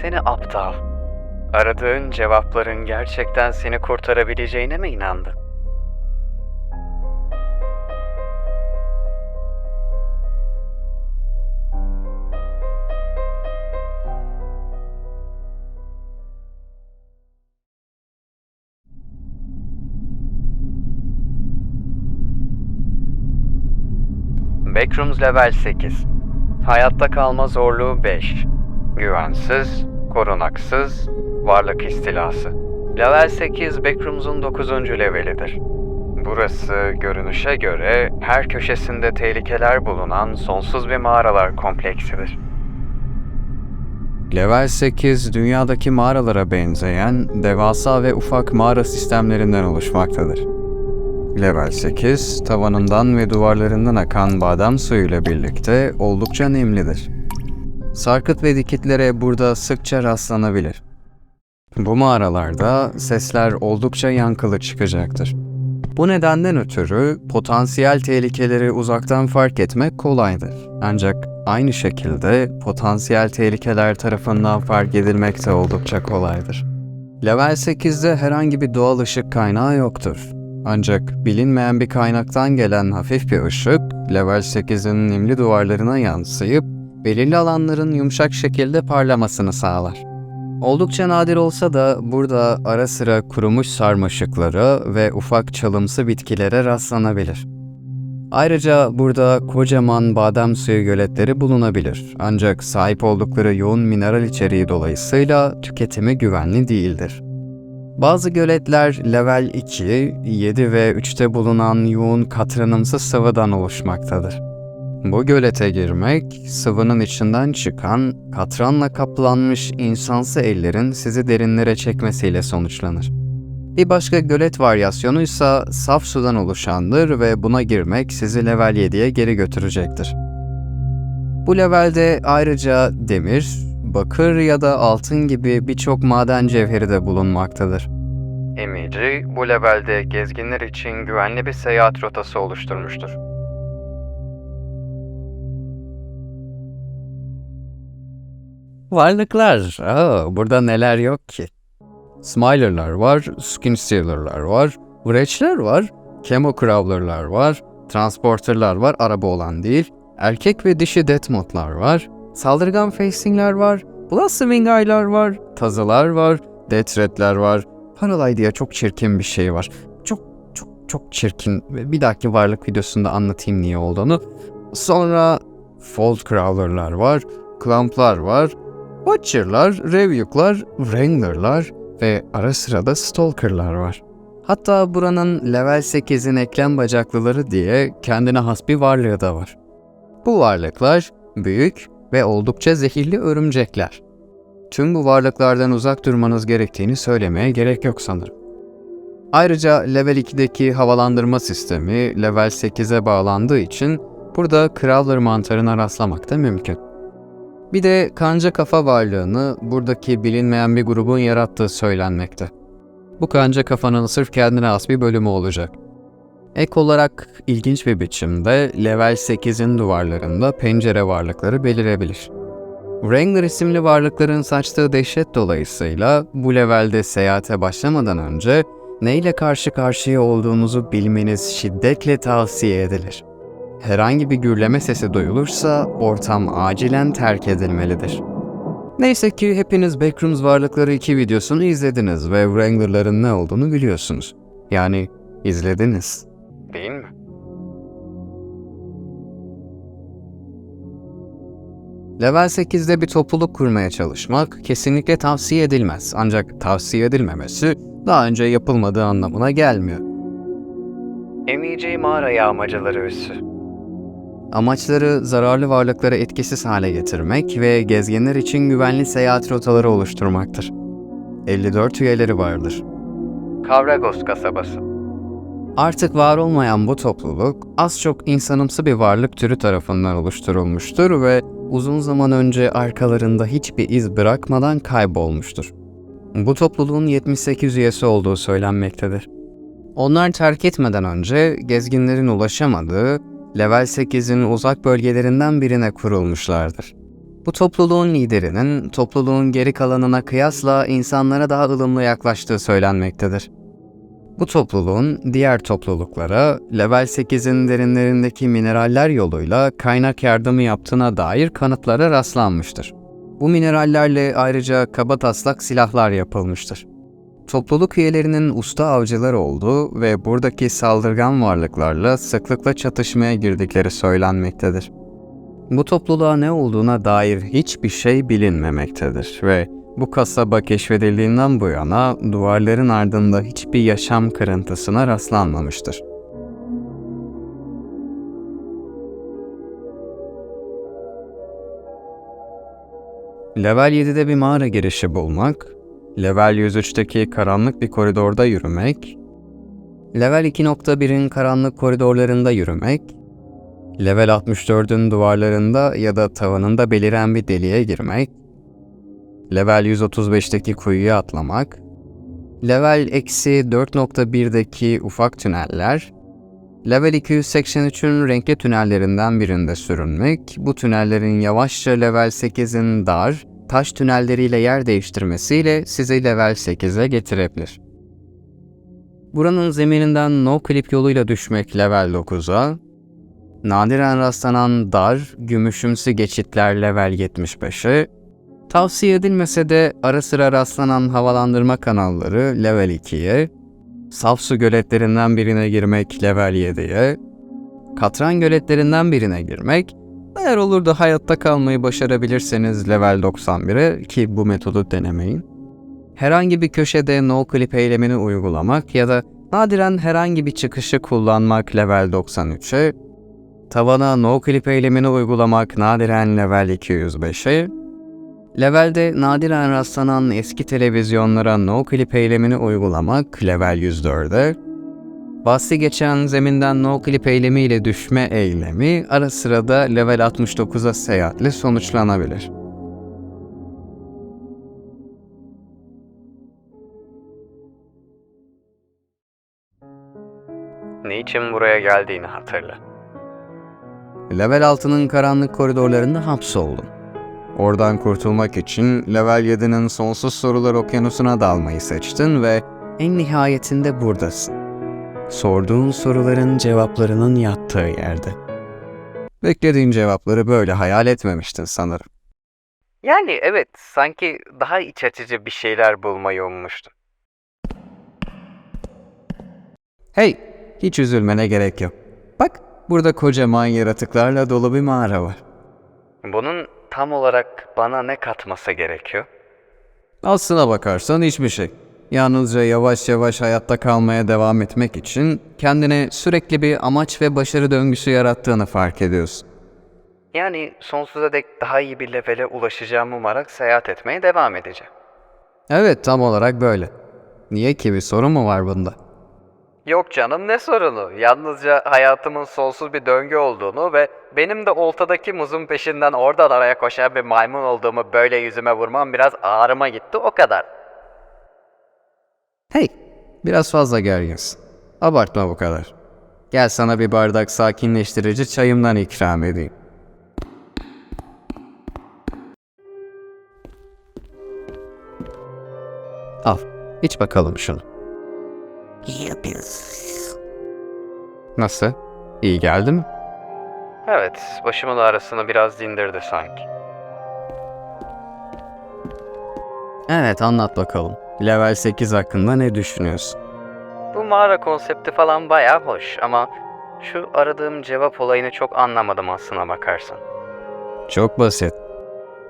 Seni aptal. Aradığın cevapların gerçekten seni kurtarabileceğine mi inandın? Backrooms Level 8 Hayatta kalma zorluğu 5 Güvensiz, korunaksız, varlık istilası Level 8 Backrooms'un 9. levelidir. Burası görünüşe göre her köşesinde tehlikeler bulunan sonsuz bir mağaralar kompleksidir. Level 8, dünyadaki mağaralara benzeyen devasa ve ufak mağara sistemlerinden oluşmaktadır. Level 8, tavanından ve duvarlarından akan badem suyuyla birlikte oldukça nemlidir. Sarkıt ve dikitlere burada sıkça rastlanabilir. Bu mağaralarda sesler oldukça yankılı çıkacaktır. Bu nedenden ötürü potansiyel tehlikeleri uzaktan fark etmek kolaydır. Ancak aynı şekilde potansiyel tehlikeler tarafından fark edilmek de oldukça kolaydır. Level 8'de herhangi bir doğal ışık kaynağı yoktur. Ancak bilinmeyen bir kaynaktan gelen hafif bir ışık, level 8'in nemli duvarlarına yansıyıp belirli alanların yumuşak şekilde parlamasını sağlar. Oldukça nadir olsa da burada ara sıra kurumuş sarmaşıklara ve ufak çalımsı bitkilere rastlanabilir. Ayrıca burada kocaman badem suyu göletleri bulunabilir. Ancak sahip oldukları yoğun mineral içeriği dolayısıyla tüketimi güvenli değildir. Bazı göletler level 2, 7 ve 3'te bulunan yoğun katranımsı sıvıdan oluşmaktadır. Bu gölete girmek, sıvının içinden çıkan, katranla kaplanmış insansı ellerin sizi derinlere çekmesiyle sonuçlanır. Bir başka gölet varyasyonu ise saf sudan oluşandır ve buna girmek sizi level 7'ye geri götürecektir. Bu levelde ayrıca demir, bakır ya da altın gibi birçok maden cevheri de bulunmaktadır. Emici bu levelde gezginler için güvenli bir seyahat rotası oluşturmuştur. Varlıklar. Aa, burada neler yok ki? Smiler'lar var, Skin Stealer'lar var, Wretch'ler var, Chemo Crawler'lar var, Transporter'lar var, araba olan değil, erkek ve dişi Death Mod'lar var, Saldırgan Facing'ler var, Blossoming Eye'lar var, Tazılar var, Death Rat'ler var, Paralyze diye çok çirkin bir şey var. Çok çok çok çirkin. Bir dahaki varlık videosunda anlatayım niye olduğunu. Sonra Fold Crawler'lar var, Clump'lar var, Watcher'lar, Review'lar, Wrangler'lar ve ara sıra da Stalker'lar var. Hatta buranın level 8'in eklem bacaklıları diye kendine has bir varlığı da var. Bu varlıklar büyük ve oldukça zehirli örümcekler. Tüm bu varlıklardan uzak durmanız gerektiğini söylemeye gerek yok sanırım. Ayrıca level 2'deki havalandırma sistemi level 8'e bağlandığı için burada Crawler mantarına rastlamak da mümkün. Bir de kanca kafa varlığını buradaki bilinmeyen bir grubun yarattığı söylenmekte. Bu kanca kafanın sırf kendine has bir bölümü olacak. Ek olarak ilginç bir biçimde level 8'in duvarlarında pencere varlıkları belirebilir. Wrangler isimli varlıkların saçtığı dehşet dolayısıyla bu levelde seyahate başlamadan önce neyle karşı karşıya olduğunuzu bilmeniz şiddetle tavsiye edilir. Herhangi bir gürleme sesi duyulursa ortam acilen terk edilmelidir. Neyse ki hepiniz Backrooms Varlıkları 2 videosunu izlediniz ve Wrangler'ların ne olduğunu biliyorsunuz. Yani izlediniz. Değil mi? Level 8'de bir topluluk kurmaya çalışmak kesinlikle tavsiye edilmez. Ancak tavsiye edilmemesi daha önce yapılmadığı anlamına gelmiyor. MEC mağara yağmacıları üssü. Amaçları zararlı varlıkları etkisiz hale getirmek ve gezginler için güvenli seyahat rotaları oluşturmaktır. 54 üyeleri vardır. Kavragos kasabası. Artık var olmayan bu topluluk az çok insanımsı bir varlık türü tarafından oluşturulmuştur ve uzun zaman önce arkalarında hiçbir iz bırakmadan kaybolmuştur. Bu topluluğun 78 üyesi olduğu söylenmektedir. Onlar terk etmeden önce gezginlerin ulaşamadığı level 8'in uzak bölgelerinden birine kurulmuşlardır. Bu topluluğun liderinin topluluğun geri kalanına kıyasla insanlara daha ılımlı yaklaştığı söylenmektedir. Bu topluluğun diğer topluluklara level 8'in derinlerindeki mineraller yoluyla kaynak yardımı yaptığına dair kanıtlara rastlanmıştır. Bu minerallerle ayrıca kaba taslak silahlar yapılmıştır. Topluluk üyelerinin usta avcılar olduğu ve buradaki saldırgan varlıklarla sıklıkla çatışmaya girdikleri söylenmektedir. Bu topluluğa ne olduğuna dair hiçbir şey bilinmemektedir ve bu kasaba keşfedildiğinden bu yana duvarların ardında hiçbir yaşam kırıntısına rastlanmamıştır. Level 7'de bir mağara girişi bulmak, Level 103'teki karanlık bir koridorda yürümek, Level 2.1'in karanlık koridorlarında yürümek, Level 64'ün duvarlarında ya da tavanında beliren bir deliğe girmek, Level 135'teki kuyuya atlamak, Level eksi 4.1'deki ufak tüneller, Level 283'ün renkli tünellerinden birinde sürünmek, bu tünellerin yavaşça Level 8'in dar, taş tünelleriyle yer değiştirmesiyle sizi Level 8'e getirebilir. Buranın zemininden no clip yoluyla düşmek Level 9'a, nadiren rastlanan dar, gümüşümsü geçitler Level 75'e, tavsiye edilmese de ara sıra rastlanan havalandırma kanalları Level 2'ye, saf su göletlerinden birine girmek Level 7'ye, katran göletlerinden birine girmek, eğer olur da hayatta kalmayı başarabilirseniz Level 91'e ki bu metodu denemeyin. Herhangi bir köşede no clip eylemini uygulamak ya da nadiren herhangi bir çıkışı kullanmak Level 93'e, tavana no clip eylemini uygulamak nadiren Level 205'e, Levelde nadiren rastlanan eski televizyonlara no clip eylemini uygulamak Level 104'e, bahsi geçen zeminden no clip eylemiyle düşme eylemi ara sırada Level 69'a seyahatle sonuçlanabilir. Niçin buraya geldiğini hatırla. Level 6'nın karanlık koridorlarında hapsoldun. Oradan kurtulmak için Level 7'nin sonsuz sorular okyanusuna dalmayı seçtin ve en nihayetinde buradasın. Sorduğun soruların cevaplarının yattığı yerde. Beklediğin cevapları böyle hayal etmemiştin sanırım. Yani evet, sanki daha iç açıcı bir şeyler bulmayı ummuştum. Hey, hiç üzülmene gerek yok. Bak, burada kocaman yaratıklarla dolu bir mağara var. Bunun tam olarak bana ne katması gerekiyor? Aslına bakarsan hiçbir şey. Yalnızca yavaş yavaş hayatta kalmaya devam etmek için kendine sürekli bir amaç ve başarı döngüsü yarattığını fark ediyorsun. Yani sonsuza dek daha iyi bir levele ulaşacağımı umarak seyahat etmeye devam edeceğim. Evet tam olarak böyle. Niye ki bir sorun mu var bunda? Yok canım ne sorunu. Yalnızca hayatımın sonsuz bir döngü olduğunu ve benim de oltadaki muzun peşinden oradan araya koşan bir maymun olduğumu böyle yüzüme vurmam biraz ağrıma gitti o kadar. Hey, biraz fazla gerginsin. Abartma bu kadar. Gel sana bir bardak sakinleştirici çayımdan ikram edeyim. Al, iç bakalım şunu. Nasıl? İyi geldi mi? Evet, başımın ağrısını biraz dindirdi sanki. Evet, anlat bakalım. Level 8 hakkında ne düşünüyorsun? Bu mağara konsepti falan bayağı hoş ama şu aradığım cevap olayını çok anlamadım aslına bakarsan. Çok basit.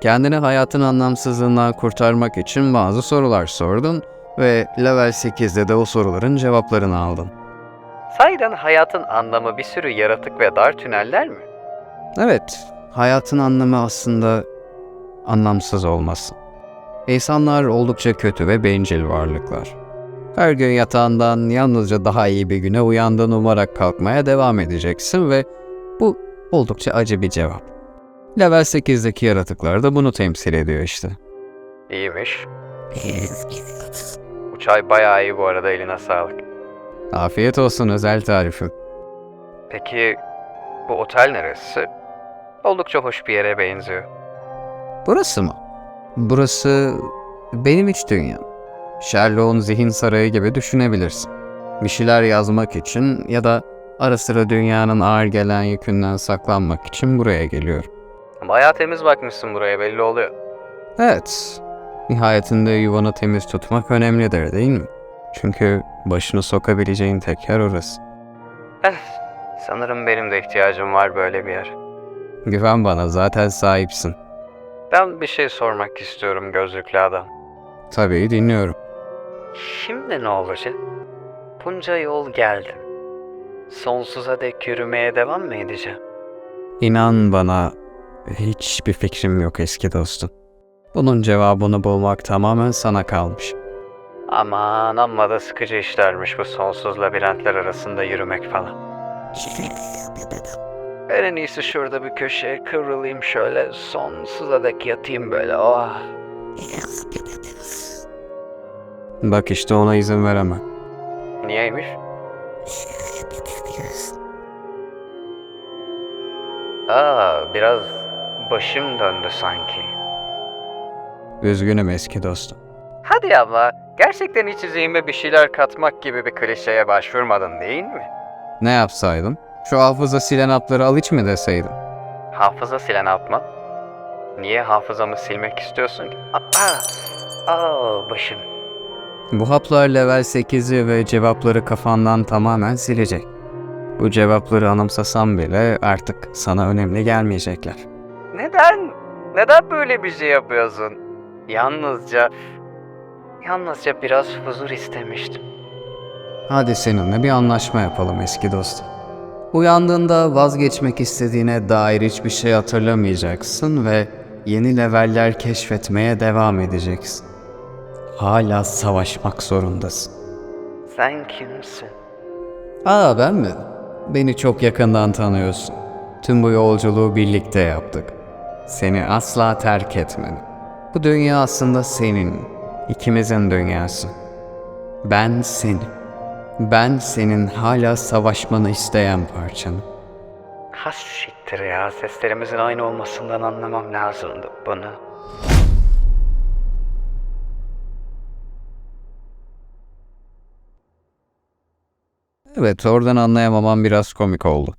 Kendini hayatın anlamsızlığından kurtarmak için bazı sorular sordun ve level 8'de de o soruların cevaplarını aldın. Sahiden hayatın anlamı bir sürü yaratık ve dar tüneller mi? Evet, hayatın anlamı aslında anlamsız olması. İnsanlar oldukça kötü ve bencil varlıklar. Her gün yatağından yalnızca daha iyi bir güne uyandığın umarak kalkmaya devam edeceksin ve bu oldukça acı bir cevap. Level 8'deki yaratıklar da bunu temsil ediyor işte. İyiymiş. Bu çay bayağı iyi bu arada eline sağlık. Afiyet olsun özel tarifi. Peki bu otel neresi? Oldukça hoş bir yere benziyor. Burası mı? Burası benim iç dünyam. Sherlock'un zihin sarayı gibi düşünebilirsin. Bir şeyler yazmak için ya da ara sıra dünyanın ağır gelen yükünden saklanmak için buraya geliyorum. Bayağı temiz bakmışsın buraya belli oluyor. Evet. Nihayetinde yuvanı temiz tutmak önemlidir değil mi? Çünkü başını sokabileceğin tek yer orası. Sanırım benim de ihtiyacım var böyle bir yer. Güven bana zaten sahipsin. Ben bir şey sormak istiyorum gözlüklü adam. Tabii dinliyorum. Şimdi ne olacak? Bunca yol geldim. Sonsuza dek yürümeye devam mı edeceğim? İnan bana hiçbir fikrim yok eski dostum. Bunun cevabını bulmak tamamen sana kalmış. Aman amma da sıkıcı işlermiş bu sonsuz labirentler arasında yürümek falan. Ben en iyisi şurada bir köşeye kıvrılayım şöyle sonsuza dek yatayım böyle oh. Bak işte ona izin veremem. Niyeymiş? Aa, biraz başım döndü sanki. Üzgünüm eski dostum. Hadi ama gerçekten iç zihime bir şeyler katmak gibi bir klişeye başvurmadın değil mi? Ne yapsaydım? Şu hafıza silen hapları al iç mi deseydim? Hafıza silen hap mı? Niye hafızamı silmek istiyorsun ki? Aa, aa başım. Bu haplar level 8'i ve cevapları kafandan tamamen silecek. Bu cevapları anımsasam bile artık sana önemli gelmeyecekler. Neden? Neden böyle bir şey yapıyorsun? Yalnızca... Yalnızca biraz huzur istemiştim. Hadi seninle bir anlaşma yapalım eski dostum. Uyandığında vazgeçmek istediğine dair hiçbir şey hatırlamayacaksın ve yeni leveller keşfetmeye devam edeceksin. Hala savaşmak zorundasın. Sen kimsin? Aa ben mi? Beni çok yakından tanıyorsun. Tüm bu yolculuğu birlikte yaptık. Seni asla terk etmedim. Bu dünya aslında senin. ikimizin dünyası. Ben senim. Ben senin hala savaşmanı isteyen parçanım. Has siktir ya. Seslerimizin aynı olmasından anlamam lazımdı bunu. Evet, oradan anlayamamam biraz komik oldu.